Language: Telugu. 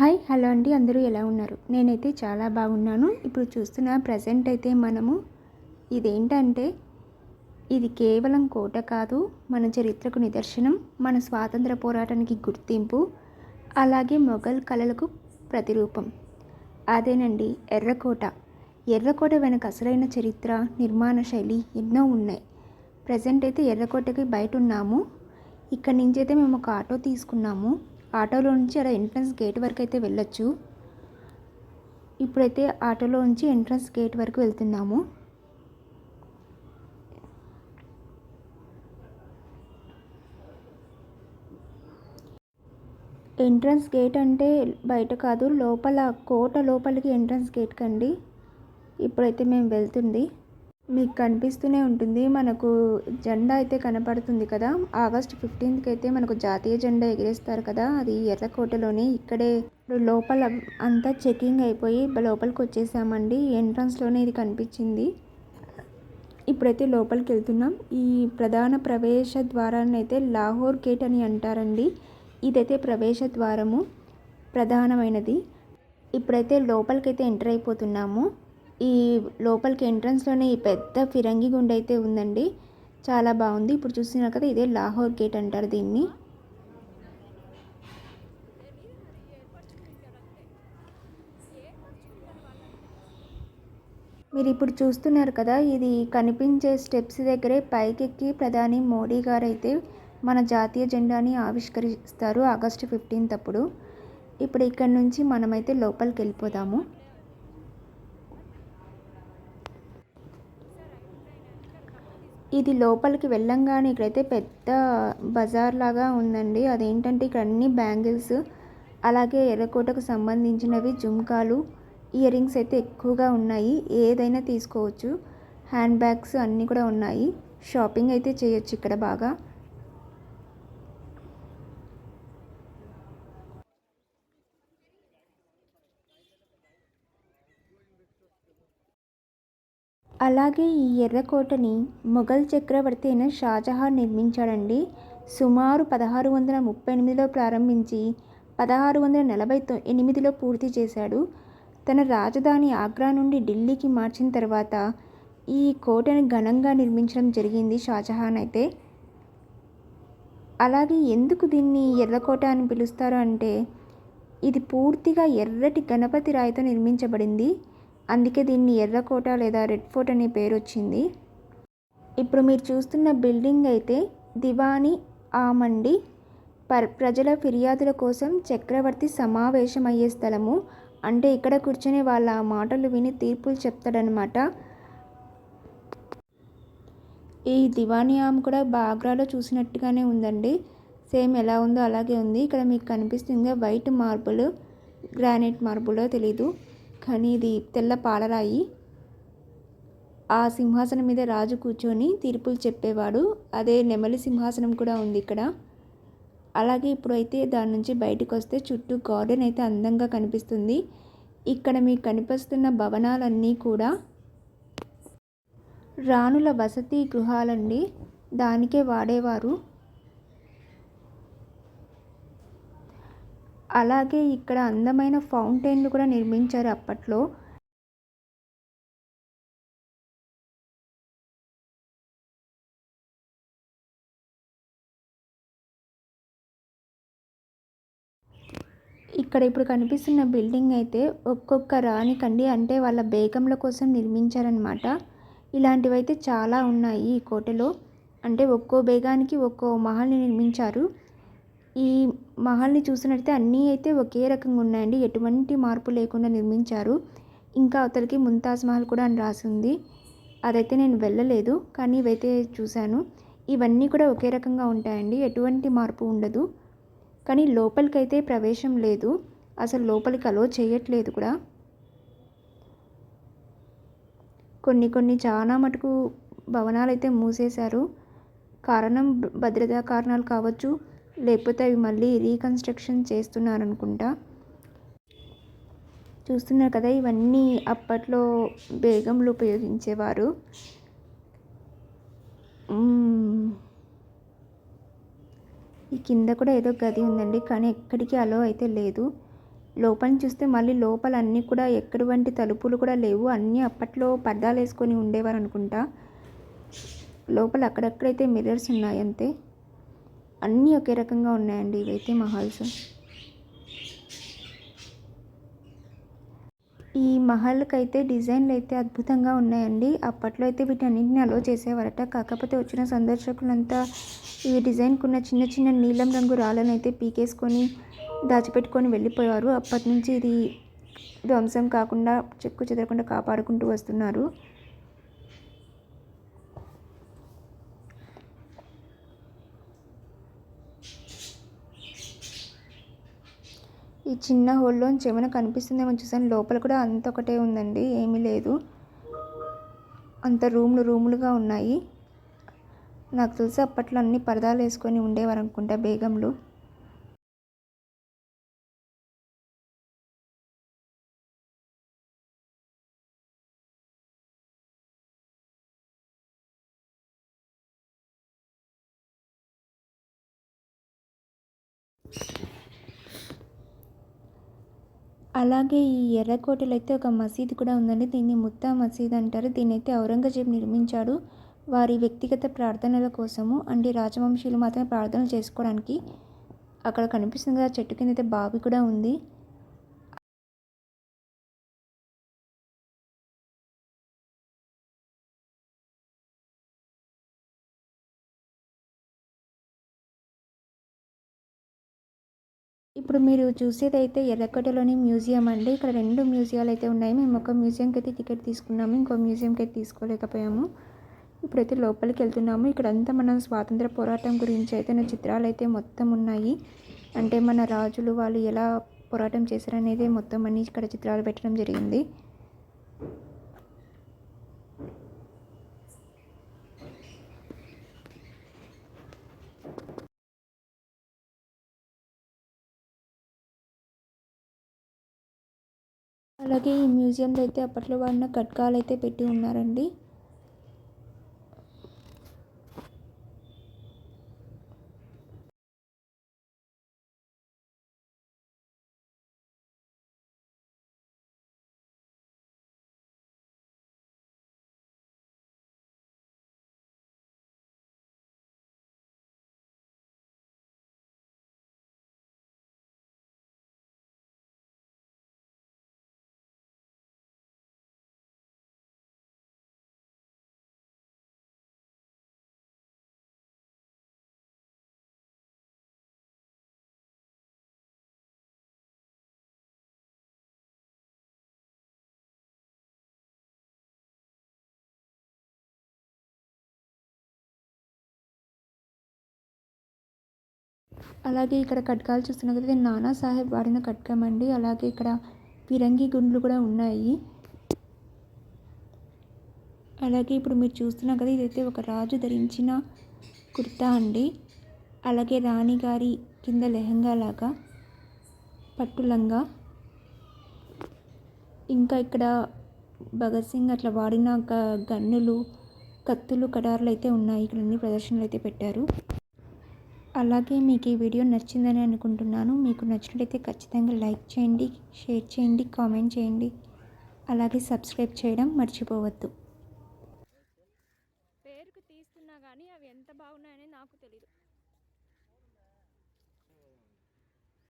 హాయ్ హలో అండి. అందరూ ఎలా ఉన్నారు? నేనైతే చాలా బాగున్నాను. ఇప్పుడు చూస్తున్న ప్రజెంట్ అయితే మనము ఇదేంటంటే ఇది కేవలం కోట కాదు మన చరిత్రకు నిదర్శనం మన స్వాతంత్ర పోరాటానికి గుర్తింపు అలాగే మొఘల్ కళలకు ప్రతిరూపం. అదేనండి ఎర్రకోట. ఎర్రకోట వెనక అసలైన చరిత్ర నిర్మాణ శైలి ఎన్నో ఉన్నాయి. ప్రజెంట్ అయితే ఎర్రకోటకి బయట ఉన్నాము ఇక్కడ నుంచి అయితే మేము ఒక ఆటో తీసుకున్నాము. ఆటోలో నుంచి అలా ఎంట్రన్స్ గేట్ వరకు అయితే వెళ్ళొచ్చు. ఇప్పుడైతే ఆటోలో నుంచి ఎంట్రన్స్ గేట్ వరకు వెళ్తున్నాము. ఎంట్రన్స్ గేట్ అంటే బయట కాదు లోపల కోట లోపలికి ఎంట్రన్స్ గేట్ కండి. ఇప్పుడైతే మేము వెళ్తుంది. మీకు కనిపిస్తూనే ఉంటుంది. మనకు జెండా అయితే కనపడుతుంది కదా. ఆగస్ట్ ఫిఫ్టీన్త్కి అయితే మనకు జాతీయ జెండా ఎగిరేస్తారు కదా. అది ఎర్రకోటలోనే ఇక్కడే లోపల అంతా చెకింగ్ అయిపోయి లోపలికి వచ్చేసామండి. ఎంట్రన్స్లోనే ఇది కనిపించింది. ఇప్పుడైతే లోపలికి వెళ్తున్నాం. ఈ ప్రధాన ప్రవేశ ద్వారాన్ని అయితే లాహోర్ గేట్ అని అంటారండి. ఇదైతే ప్రవేశ ద్వారము ప్రధానమైనది. ఇప్పుడైతే లోపలికైతే ఎంటర్ అయిపోతున్నాము. ఈ లోపలికి ఎంట్రన్స్లోనే ఈ పెద్ద ఫిరంగి గుండె అయితే ఉందండి. చాలా బాగుంది. ఇప్పుడు చూస్తున్నారు కదా ఇదే లాహోర్ గేట్ అంటారు దీన్ని. మీరు ఇప్పుడు చూస్తున్నారు కదా ఇది కనిపించే స్టెప్స్ దగ్గరే పైకెక్కి ప్రధాని మోడీ గారు అయితే మన జాతీయ జెండాని ఆవిష్కరిస్తారు ఆగస్టు ఫిఫ్టీన్త్ అప్పుడు. ఇప్పుడు ఇక్కడ నుంచి మనమైతే లోపలికి వెళ్ళిపోదాము. ఇది లోపలికి వెళ్ళంగానే ఇక్కడైతే పెద్ద బజార్ లాగా ఉందండి. అదేంటంటే ఇక్కడ అన్ని బ్యాంగిల్స్ అలాగే ఎర్రకోటకు సంబంధించినవి జుమ్కాలు ఇయర్ రింగ్స్ అయితే ఎక్కువగా ఉన్నాయి. ఏదైనా తీసుకోవచ్చు. హ్యాండ్ బ్యాగ్స్ అన్నీ కూడా ఉన్నాయి. షాపింగ్ అయితే చేయొచ్చు ఇక్కడ బాగా. అలాగే ఈ ఎర్రకోటని మొఘల్ చక్రవర్తి అయిన షాజహాన్ నిర్మించాడండి. సుమారు పదహారు వందల ముప్పై ఎనిమిదిలో ప్రారంభించి పదహారు వందల నలభై ఎనిమిదిలో పూర్తి చేశాడు. తన రాజధాని ఆగ్రా నుండి ఢిల్లీకి మార్చిన తర్వాత ఈ కోటను ఘనంగా నిర్మించడం జరిగింది షాజహాన్ అయితే. అలాగే ఎందుకు దీన్ని ఎర్రకోట అని పిలుస్తారు అంటే ఇది పూర్తిగా ఎర్రటి గణపతి రాయితో నిర్మించబడింది. అందుకే దీన్ని ఎర్రకోట లేదా రెడ్ ఫోర్ట్ అనే పేరు వచ్చింది. ఇప్పుడు మీరు చూస్తున్న బిల్డింగ్ అయితే దివానీ ఆమండి పర్ ప్రజల ఫిర్యాదుల కోసం చక్రవర్తి సమావేశమయ్యే స్థలము. అంటే ఇక్కడ కూర్చొని వాళ్ళ మాటలు విని తీర్పులు చెప్తాడనమాట ఈ దివానీ ఆమ్ కూడా బాగ్రాలో చూసినట్టుగానే ఉందండి. సేమ్ ఎలా ఉందో అలాగే ఉంది. ఇక్కడ మీకు కనిపిస్తుంది వైట్ మార్బుల్ గ్రానైట్ మార్బులో తెలీదు. కానీ ఇది తెల్ల పాలరాయి. ఆ సింహాసనం మీద రాజు కూర్చొని తీర్పులు చెప్పేవాడు. అదే నెమలి సింహాసనం కూడా ఉంది ఇక్కడ. అలాగే ఇప్పుడైతే దాని నుంచి బయటకు వస్తే చుట్టూ గార్డెన్ అయితే అందంగా కనిపిస్తుంది. ఇక్కడ మీకు కనిపిస్తున్న భవనాలన్నీ కూడా రాణుల వసతి గృహాలండి. దానికే వాడేవారు. అలాగే ఇక్కడ అందమైన ఫౌంటైన్లు కూడా నిర్మించారు అప్పట్లో. ఇక్కడ ఇప్పుడు కనిపిస్తున్న బిల్డింగ్ అయితే ఒక్కొక్క రాణికండి అంటే వాళ్ళ బేగంల కోసం నిర్మించారనమాట ఇలాంటివి అయితే చాలా ఉన్నాయి ఈ కోటలో. అంటే ఒక్కో బేగానికి ఒక్కో మహల్ని నిర్మించారు. ఈ మహల్ని చూసినట్టయితే అన్నీ అయితే ఒకే రకంగా ఉన్నాయండి. ఎటువంటి మార్పు లేకుండా నిర్మించారు. ఇంకా అవతలకి ముంతాజ్ మహల్ కూడా అని రాసి ఉంది అదైతే నేను వెళ్ళలేదు కానీ ఇవైతే చూశాను. ఇవన్నీ కూడా ఒకే రకంగా ఉంటాయండి. ఎటువంటి మార్పు ఉండదు. కానీ లోపలికైతే ప్రవేశం లేదు. అసలు లోపలికి అలో చేయట్లేదు కూడా. కొన్ని కొన్ని చాలా మటుకు భవనాలు అయితే మూసేశారు. కారణం భద్రతా కారణాలు కావచ్చు లేకపోతే అవి మళ్ళీ రీకన్స్ట్రక్షన్ చేస్తున్నారు అనుకుంటా చూస్తున్నారు కదా ఇవన్నీ అప్పట్లో బేగంలు ఉపయోగించేవారు. ఈ కింద కూడా ఏదో గది ఉందండి కానీ ఎక్కడికి అలో అయితే లేదు. లోపల చూస్తే మళ్ళీ లోపల అన్నీ కూడా ఎక్కడవంటి తలుపులు కూడా లేవు. అన్నీ అప్పట్లో పర్దాలు వేసుకొని ఉండేవారు అనుకుంటా లోపల అక్కడక్కడైతే మిర్రర్స్ ఉన్నాయి అంతే. అన్నీ ఒకే రకంగా ఉన్నాయండి. ఇవైతే మహల్స్ ఈ మహల్కి అయితే డిజైన్లు అయితే అద్భుతంగా ఉన్నాయండి. అప్పట్లో అయితే వీటన్నింటిని అలో చేసేవారట. కాకపోతే వచ్చిన సందర్శకులంతా ఈ డిజైన్కున్న చిన్న చిన్న నీలం రంగు రాళ్ళను అయితే పీకేసుకొని దాచిపెట్టుకొని వెళ్ళిపోయారు. అప్పటి నుంచి ఇది ధ్వంసం కాకుండా చెక్కు చెదరకుండా కాపాడుకుంటూ వస్తున్నారు. ఈ చిన్న హోల్లో ఏమైనా కనిపిస్తుందేమో చూసాను లోపల కూడా అంత ఒకటే ఉందండి. ఏమీ లేదు. అంత రూమ్లు రూములుగా ఉన్నాయి. నాకు తెలిసి అప్పట్లో అన్ని పరదాలు వేసుకొని ఉండేవారు అనుకుంటా బేగంలు. అలాగే ఈ ఎర్రకోటలో అయితే ఒక మసీద్ కూడా ఉందండి. దీన్ని ముత్తా మసీద్ అంటారు. దీన్ని అయితే ఔరంగజేబ్ నిర్మించాడు. వారి వ్యక్తిగత ప్రార్థనల కోసము అంటే రాజవంశీయులు మాత్రమే ప్రార్థనలు చేసుకోవడానికి అక్కడ కనిపిస్తుంది కదా చెట్టు కింద అయితే బావి కూడా ఉంది. ఇప్పుడు మీరు చూసేదైతే ఎర్రకోటలోని మ్యూజియం అండి. ఇక్కడ రెండు మ్యూజియాలు అయితే ఉన్నాయి. మేము ఒక మ్యూజియంకి అయితే టికెట్ తీసుకున్నాము. ఇంకో మ్యూజియంకి అయితే తీసుకోలేకపోయాము. ఇప్పుడైతే లోపలికి వెళ్తున్నాము ఇక్కడ అంతా మన స్వాతంత్ర పోరాటం గురించి అయితే నా చిత్రాలు అయితే మొత్తం ఉన్నాయి. అంటే మన రాజులు వాళ్ళు ఎలా పోరాటం చేశారనేది మొత్తం అన్ని ఇక్కడ చిత్రాలు పెట్టడం జరిగింది. అలాగే ఈ మ్యూజియంలో అయితే అప్పట్లో వాడిన ఖడ్గాలు అయితే పెట్టి ఉన్నారండి. అలాగే ఇక్కడ కట్కాలు చూస్తున్నారు కదా నానా సాహెబ్ వాడిన కట్కం అండి. అలాగే ఇక్కడ ఫిరంగి గుండ్లు కూడా ఉన్నాయి. అలాగే ఇప్పుడు మీరు చూస్తున్నారు కదా ఇదైతే ఒక రాజు ధరించిన కుర్తా అండి. అలాగే రాణిగారి కింద లెహంగా లాగా పట్టులంగా ఇంకా ఇక్కడ భగత్ సింగ్ అట్లా వాడిన గన్నులు కత్తులు కడార్లు అయితే ఉన్నాయి. ఇక్కడ అన్ని ప్రదర్శనలు అయితే పెట్టారు. అలాగే మీకు ఈ వీడియో నచ్చిందని అనుకుంటున్నాను. మీకు నచ్చినట్లయితే ఖచ్చితంగా లైక్ చేయండి షేర్ చేయండి కామెంట్ చేయండి. అలాగే సబ్స్క్రైబ్ చేయడం మర్చిపోవద్దు.